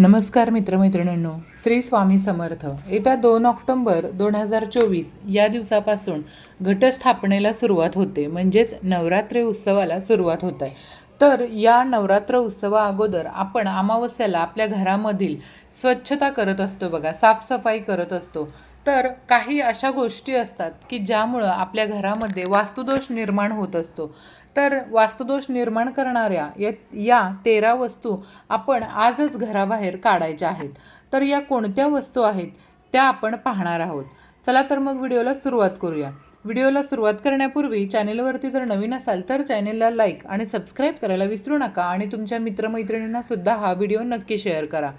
नमस्कार मित्रमैत्रिणींनो श्री स्वामी समर्थ. येत्या दोन ऑक्टोंबर दोन हजार चोवीस या दिवसापासून घटस्थापनेला सुरुवात होते. म्हणजेच नवरात्री उत्सवाला सुरुवात होत आहे. तर या नवरात्र उत्सवा अगोदर आपण अमावस्याला आपल्या घरामधील स्वच्छता करत असतो बघा साफसफाई करत असतो. तर काही अशा गोष्टी असतात की ज्यामुळं आपल्या घरामध्ये वास्तुदोष निर्माण होत असतो. तर वास्तुदोष निर्माण करणाऱ्या या या तेरा वस्तू आपण आजच घराबाहेर काढायच्या आहेत. तर या कोणत्या वस्तू आहेत त्या आपण पाहणार आहोत. चला तर मग व्हिडिओला सुरुवात करूया. व्हिडिओला सुरुवात करण्यापूर्वी चॅनेलवरती जर नवीन असाल तर चॅनेलला लाईक आणि सबस्क्राईब करायला विसरू नका आणि तुमच्या मित्रमैत्रिणींनासुद्धा हा व्हिडिओ नक्की शेअर करा.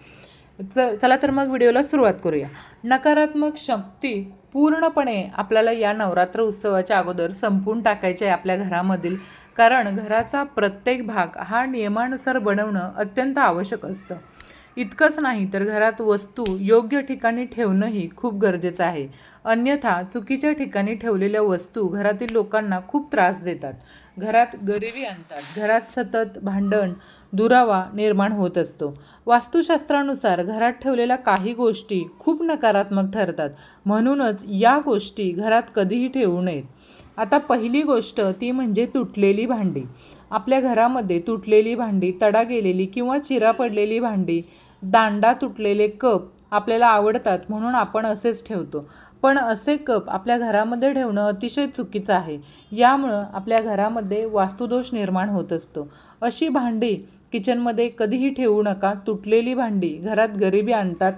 च चला तर मग व्हिडिओला सुरुवात करूया. नकारात्मक शक्ती पूर्णपणे आपल्याला या नवरात्र उत्सवाच्या अगोदर संपून टाकायचे आहे आपल्या घरामधील कारण घराचा प्रत्येक भाग हा नियमानुसार बनवणं अत्यंत आवश्यक असतं. इतकंच नाही तर घरात वस्तू योग्य ठिकाणी ठेवणंही खूप गरजेचं आहे. अन्यथा चुकीच्या ठिकाणी ठेवलेल्या वस्तू घरातील लोकांना खूप त्रास देतात. घरात गरिबी आणतात. घरात सतत भांडण दुरावा निर्माण होत असतो. वास्तुशास्त्रानुसार घरात ठेवलेल्या काही गोष्टी खूप नकारात्मक ठरतात. म्हणूनच या गोष्टी घरात कधीही ठेवू नयेत. आता पहिली गोष्ट ती म्हणजे तुटलेली भांडी. आपल्या घरामध्ये तुटलेली भांडी तडा गेलेली किंवा चिरा पडलेली भांडी दांडा तुटलेले कप आपल्याला आवडतात म्हणून आपण असेच ठेवतो. पण असे कप आपल्या घरामध्ये ठेवणं अतिशय चुकीचं आहे. यामुळं आपल्या घरामध्ये वास्तुदोष निर्माण होत असतो. अशी भांडी किचनमध्ये कधीही ठेवू नका. तुटलेली भांडी घरात गरिबी आणतात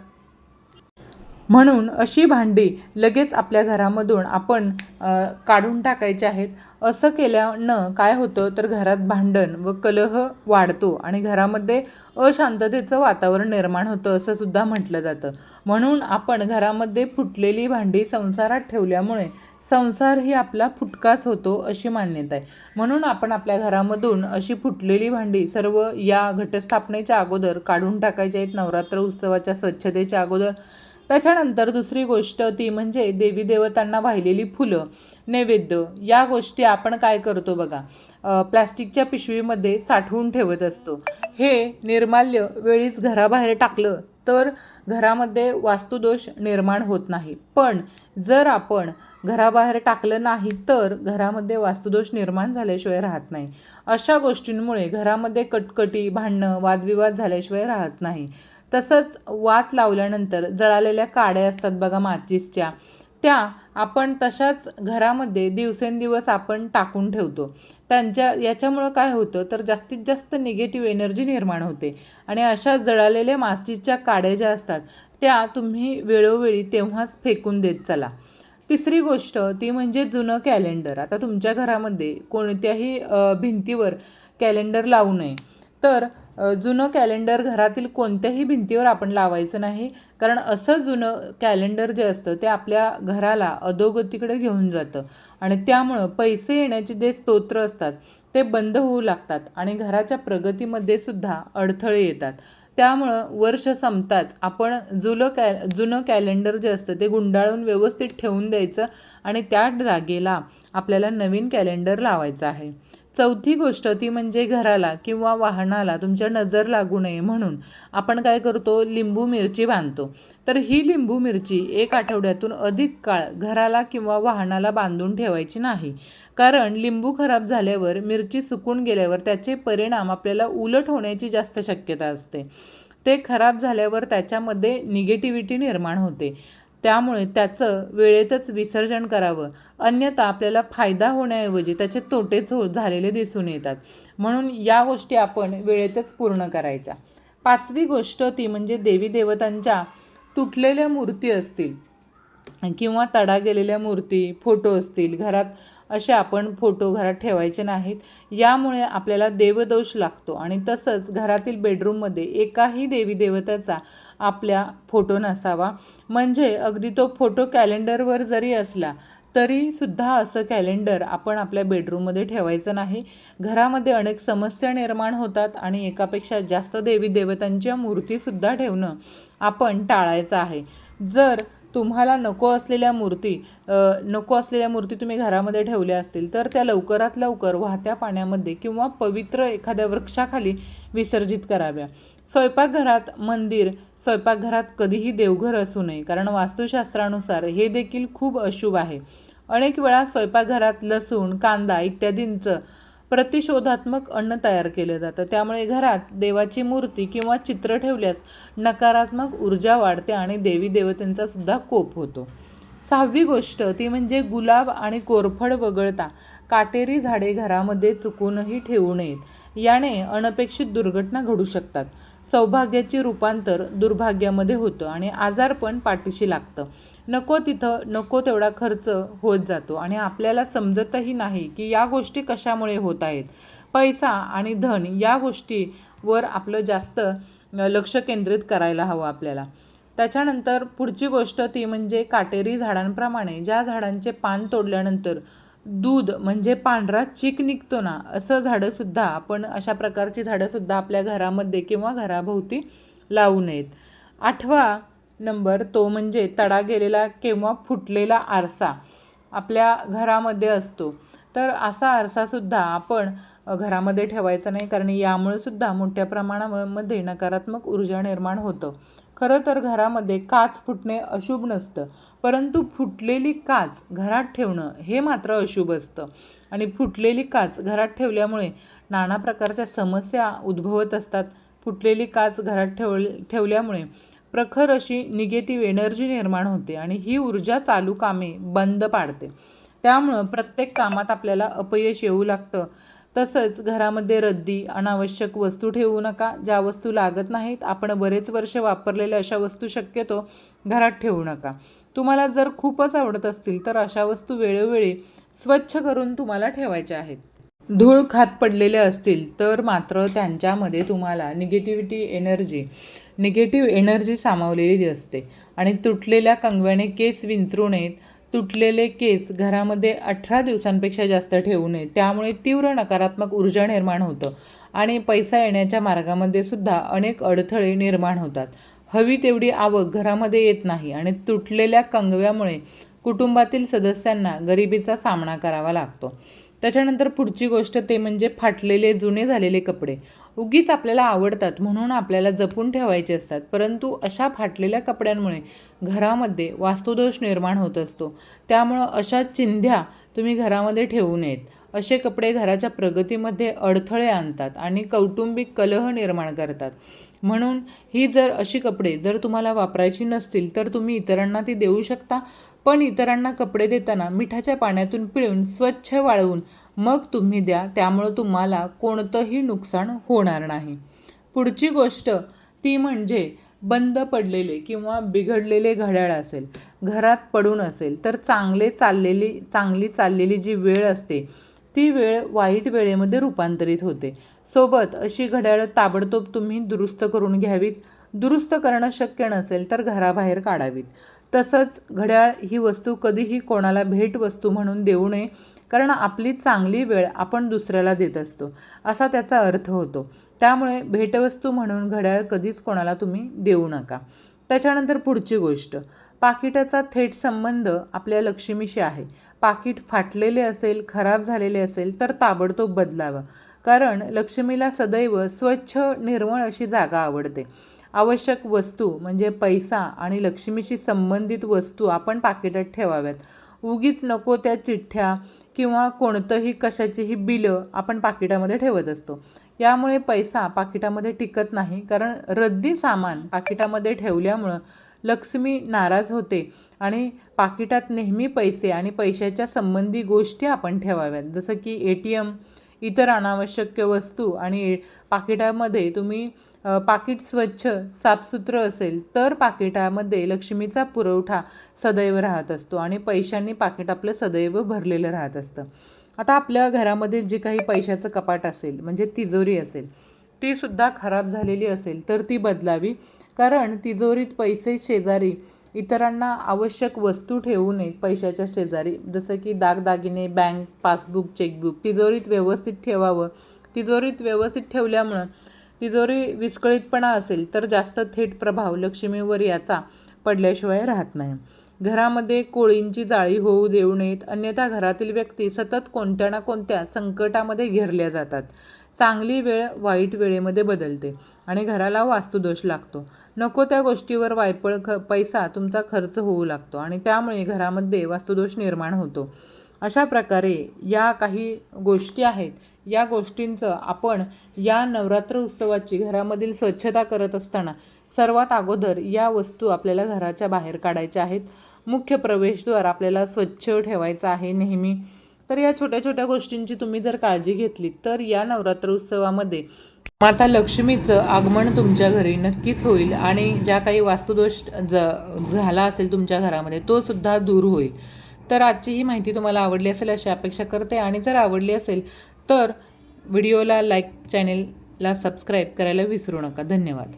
म्हणून अशी भांडी लगेच आपल्या घरामधून आपण काढून टाकायची आहेत. असं केल्यानं काय होतं तर घरात भांडण व कलह वाढतो आणि घरामध्ये अशांततेचं वातावरण निर्माण होतं असं सुद्धा म्हटलं जातं. म्हणून आपण घरामध्ये फुटलेली भांडी संसारात ठेवल्यामुळे संसार ही आपला फुटकाच होतो अशी मान्यता आहे. म्हणून आपण आपल्या घरामधून अशी फुटलेली भांडी सर्व या घटस्थापनेच्या अगोदर काढून टाकायची आहेत. नवरात्र उत्सवाच्या स्वच्छतेच्या अगोदर त्याच्यानंतर दुसरी गोष्ट ती म्हणजे देवी देवतांना वाहिलेली फुलं नैवेद्य. या गोष्टी आपण काय करतो बघा? प्लॅस्टिकच्या पिशवीमध्ये साठवून ठेवत असतो. हे निर्माल्य वेळीच घराबाहेर टाकलं तर घरामध्ये वास्तुदोष निर्माण होत नाही. पण जर आपण घराबाहेर टाकलं नाही तर घरामध्ये वास्तुदोष निर्माण झाल्याशिवाय राहत नाही. अशा गोष्टींमुळे घरामध्ये कटकटी भांडणं वादविवाद झाल्याशिवाय राहत नाही. तसंच वात लावल्यानंतर जळालेल्या काड्या असतात बघा माचीसच्या. त्या आपण तशाच घरामध्ये दिवसेंदिवस आपण टाकून ठेवतो. त्यांच्या याच्यामुळं काय होतं तर जास्तीत जास्त निगेटिव्ह एनर्जी निर्माण होते. आणि अशा जळालेल्या माचीसच्या काड्या ज्या असतात त्या तुम्ही वेळोवेळी तेव्हाच फेकून देत चला. तिसरी गोष्ट ती म्हणजे जुनं कॅलेंडर. आता तुमच्या घरामध्ये कोणत्याही भिंतीवर कॅलेंडर लावू नये. तर जुनं कॅलेंडर घरातील कोणत्याही भिंतीवर आपण लावायचं नाही. कारण असं जुनं कॅलेंडर जे असतं ते आपल्या घराला अधोगतीकडे घेऊन जातं. आणि त्यामुळं पैसे येण्याचे जे स्तोत्र असतात ते बंद होऊ लागतात आणि घराच्या प्रगतीमध्ये सुद्धा अडथळे येतात. त्यामुळं वर्ष संपताच आपण जुलं कॅ जुनं कॅलेंडर जे असतं ते गुंडाळून व्यवस्थित ठेवून द्यायचं आणि त्या जागेला आपल्याला नवीन कॅलेंडर लावायचं आहे. चौथी गोष्ट ती म्हणजे घराला किंवा वाहनाला तुमच्या नजर लागू नये म्हणून आपण काय करतो? लिंबू मिरची बांधतो. तर ही लिंबू मिरची एक आठवड्यातून अधिक काळ घराला किंवा वाहनाला बांधून ठेवायची नाही. कारण लिंबू खराब झाल्यावर मिरची सुकून गेल्यावर त्याचे परिणाम आपल्याला उलट होण्याची जास्त शक्यता असते. ते खराब झाल्यावर त्याच्यामध्ये निगेटिव्हिटी निर्माण होते. त्यामुळे त्याचं वेळेतच विसर्जन करावं. अन्यथा आपल्याला फायदा होण्याऐवजी त्याचे तोटेच हो झालेले दिसून येतात. म्हणून या गोष्टी आपण वेळेतच पूर्ण करायच्या. पाचवी गोष्ट ती म्हणजे देवी देवतांच्या तुटलेल्या मूर्ती असतील किंवा तडा गेलेल्या मूर्ती फोटो असतील घरात असे आपण फोटो घरात ठेवायचे नाहीत. यामुळे आपल्याला देवदोष लागतो आणि तसंच घरातील बेडरूममध्ये एकाही देवी देवताचा आपल्या फोटो नसावा. म्हणजे अगदी तो फोटो कॅलेंडरवर जरी असला तरीसुद्धा असं कॅलेंडर आपण आपल्या बेडरूममध्ये ठेवायचं नाही. घरामध्ये अनेक समस्या निर्माण होतात आणि एकापेक्षा जास्त देवी देवतांच्या मूर्तीसुद्धा ठेवणं आपण टाळायचं आहे. जर तुम्हाला नको असलेल्या मूर्ती नको असलेल्या मूर्ती तुम्ही घरामध्ये ठेवल्या असतील तर त्या लवकरात लवकर वाहत्या पाण्यामध्ये किंवा पवित्र एखाद्या वृक्षाखाली विसर्जित कराव्या. स्वयंपाकघरात मंदिर स्वयंपाकघरात कधीही देवघर असू नये. कारण वास्तुशास्त्रानुसार हे देखील खूप अशुभ आहे. अनेक वेळा स्वयंपाकघरात लसूण कांदा इत्यादींचं प्रतिशोधात्मक अन्न तयार केलं जातं. त्यामुळे घरात देवाची मूर्ती किंवा चित्र ठेवल्यास नकारात्मक ऊर्जा वाढते आणि देवी देवतेंचा सुद्धा कोप होतो. सहावी गोष्ट ती म्हणजे गुलाब आणि कोरफड वगळता. काटेरी झाडे घरामध्ये चुकूनही ठेवू नयेत. याने अनपेक्षित दुर्घटना घडू शकतात. सौभाग्याचे रूपांतर दुर्भाग्यामध्ये होतं आणि आजारपण पाठीशी लागतं. नको तिथं नको तेवढा खर्च होत जातो आणि आपल्याला समजतही नाही की या गोष्टी कशामुळे होत आहेत. पैसा आणि धन या गोष्टीवर आपलं जास्त लक्ष केंद्रित करायला हवं आपल्याला. त्याच्यानंतर पुढची गोष्ट ती म्हणजे काटेरी झाडांप्रमाणे ज्या झाडांचे पान तोडल्यानंतर दूध म्हणजे पांढरा चीक निघतो ना असं झाडंसुद्धा आपण अशा प्रकारची झाडंसुद्धा आपल्या घरामध्ये किंवा घराभोवती लावू नयेत. आठवा नंबर तो म्हणजे तडा गेलेला किंवा फुटलेला आरसा आपल्या घरामध्ये असतो. तर असा आरसासुद्धा आपण घरामध्ये ठेवायचा नाही कारण यामुळे सुद्धा मोठ्या प्रमाणामध्ये नकारात्मक ऊर्जा निर्माण होतं. खरं तर घरामध्ये काच फुटणे अशुभ नसतं. परंतु फुटलेली काच घरात ठेवणं हे मात्र अशुभ असतं. आणि फुटलेली काच घरात ठेवल्यामुळे नाना प्रकारच्या समस्या उद्भवत असतात. फुटलेली काच घरात ठेव ठेवल्यामुळे प्रखर अशी निगेटिव्ह एनर्जी निर्माण होते आणि ही ऊर्जा चालू कामे बंद पाडते. त्यामुळं प्रत्येक कामात आपल्याला अपयश येऊ लागतं. तसंच घरामध्ये रद्दी अनावश्यक वस्तू ठेवू नका ज्या वस्तू लागत नाहीत आपण बरेच वर्ष वापरलेल्या अशा वस्तू शक्यतो घरात ठेवू नका. तुम्हाला जर खूपच आवडत असतील तर अशा वस्तू वेळोवेळी स्वच्छ करून तुम्हाला ठेवायच्या आहेत. धूळ खात पडलेले असतील तर मात्र त्यांच्यामध्ये तुम्हाला निगेटिव्हिटी एनर्जी निगेटिव्ह एनर्जी सामावलेली असते आणि तुटलेल्या कंगव्याने केस विंचरू नयेत तुटलेले केस घरामध्ये अठरा दिवसांपेक्षा जास्त ठेवू नये. त्यामुळे तीव्र नकारात्मक ऊर्जा निर्माण होतं आणि पैसा येण्याच्या मार्गामध्ये सुद्धा अनेक अडथळे निर्माण होतात. हवी तेवढी आवक घरामध्ये येत नाही आणि तुटलेल्या कंगव्यामुळे कुटुंबातील सदस्यांना गरिबीचा सामना करावा लागतो. त्याच्यानंतर पुढची गोष्ट ते म्हणजे फाटलेले जुने झालेले कपडे. उगीच आपल्याला आवडतात म्हणून आपल्याला जपून ठेवायचे असतात. परंतु अशा फाटलेल्या कपड्यांमुळे घरामध्ये वास्तुदोष निर्माण होत असतो. त्यामुळं अशा चिंध्या तुम्ही घरामध्ये ठेवू नयेत. असे कपडे घराच्या प्रगतीमध्ये अडथळे आणतात आणि कौटुंबिक कलह निर्माण करतात. म्हणून ही जर अशी कपडे जर तुम्हाला वापरायची नसतील तर तुम्ही इतरांना ती देऊ शकता. पण इतरांना कपडे देताना मिठाच्या पाण्यातून पिळून स्वच्छ वाळवून मग तुम्ही द्या त्यामुळं तुम्हाला कोणतंही नुकसान होणार नाही. पुढची गोष्ट ती म्हणजे बंद पडलेले किंवा बिघडलेले घड्याळ असेल घरात पडून असेल तर चांगले चाललेली चांगली चाललेली जी वेळ असते ती वेळ वाईट वेळेमध्ये रूपांतरित होते. सोबत अशी घड्याळं ताबडतोब तुम्ही दुरुस्त करून घ्यावीत. दुरुस्त करणं शक्य नसेल तर घराबाहेर काढावीत. तसंच घड्याळ ही वस्तू कधीही कोणाला भेटवस्तू म्हणून देऊ नये कारण आपली चांगली वेळ आपण दुसऱ्याला देत असतो असा त्याचा अर्थ होतो. त्यामुळे भेटवस्तू म्हणून घड्याळ कधीच कोणाला तुम्ही देऊ नका. त्याच्यानंतर पुढची गोष्ट. पाकिटाचा थेट संबंध आपल्या लक्ष्मीशी आहे. पाकिट फाटलेले असेल खराब झालेले असेल तर ताबडतोब बदलावं. कारण लक्ष्मीला सदैव स्वच्छ निर्मळ अशी जागा आवडते. आवश्यक वस्तू म्हणजे पैसा आणि लक्ष्मीशी संबंधित वस्तू आपण पाकिटात ठेवाव्यात. उगीच नको त्या चिठ्ठ्या किंवा कोणतंही कशाचीही बिलं आपण पाकिटामध्ये ठेवत असतो. यामुळे पैसा पाकिटामध्ये टिकत नाही कारण रद्दी सामान पाकिटामध्ये ठेवल्यामुळं लक्ष्मी नाराज होते. आणि पाकिटात नेहमी पैसे आणि पैशाच्या संबंधी गोष्टी आपण ठेवाव्यात. जसं की ए टी एम इतर अनावश्यक वस्तू आणि पाकिटामध्ये तुम्ही पाकिट स्वच्छ साफसुथरं असेल तर पाकिटामध्ये लक्ष्मीचा पुरवठा सदैव राहत असतो आणि पैशांनी पाकिट आपलं सदैव भरलेलं राहत असतं. आता आपल्या घरामध्ये जे काही पैशाचं कपाट असेल म्हणजे तिजोरी असेल ती सुद्धा खराब झालेली असेल तर ती बदलावी. कारण तिजोरीत पैसे शेजारी इतरांना आवश्यक वस्तू ठेवू नयेत पैशाच्या शेजारी. जसं की दागदागिने बँक पासबुक चेकबुक. तिजोरीत व्यवस्थित ठेवावं. तिजोरीत व्यवस्थित ठेवल्यामुळं तिजोरी विस्कळीतपणा असेल तर जास्त थेट प्रभाव लक्ष्मीवर याचा पडल्याशिवाय राहत नाही. घरामध्ये कोळींची जाळी होऊ देऊ नयेत. अन्यथा घरातील व्यक्ती सतत कोणत्या ना कोणत्या संकटामध्ये घेरल्या जातात. चांगली वेळ वाईट वेळेमध्ये बदलते आणि घराला वास्तुदोष लागतो. नको त्या गोष्टीवर वायपळ ख पैसा तुमचा खर्च होऊ लागतो आणि त्यामुळे घरामध्ये वास्तुदोष निर्माण होतो. अशा प्रकारे या काही गोष्टी आहेत. या गोष्टींचं आपण या नवरात्र उत्सवाची घरामधील स्वच्छता करत असताना सर्वात अगोदर या वस्तू आपल्याला घराच्या बाहेर काढायच्या आहेत. मुख्य प्रवेशद्वार आपल्याला स्वच्छ ठेवायचं आहे नेहमी. तर या छोट्या छोट्या गोष्टींची तुम्ही जर काळजी घेतली तर या नवरात्र उत्सवामध्ये माता लक्ष्मीचं आगमन तुमच्या घरी नक्कीच होईल आणि ज्या काही वास्तुदोष ज झाला असेल तुमच्या घरामध्ये तो सुद्धा दूर होईल. तर आजची ही माहिती तुम्हाला आवडली असेल अशी अपेक्षा करते आणि जर आवडली असेल तर व्हिडिओला लाईक चॅनेलला सबस्क्राईब करायला विसरू नका. धन्यवाद.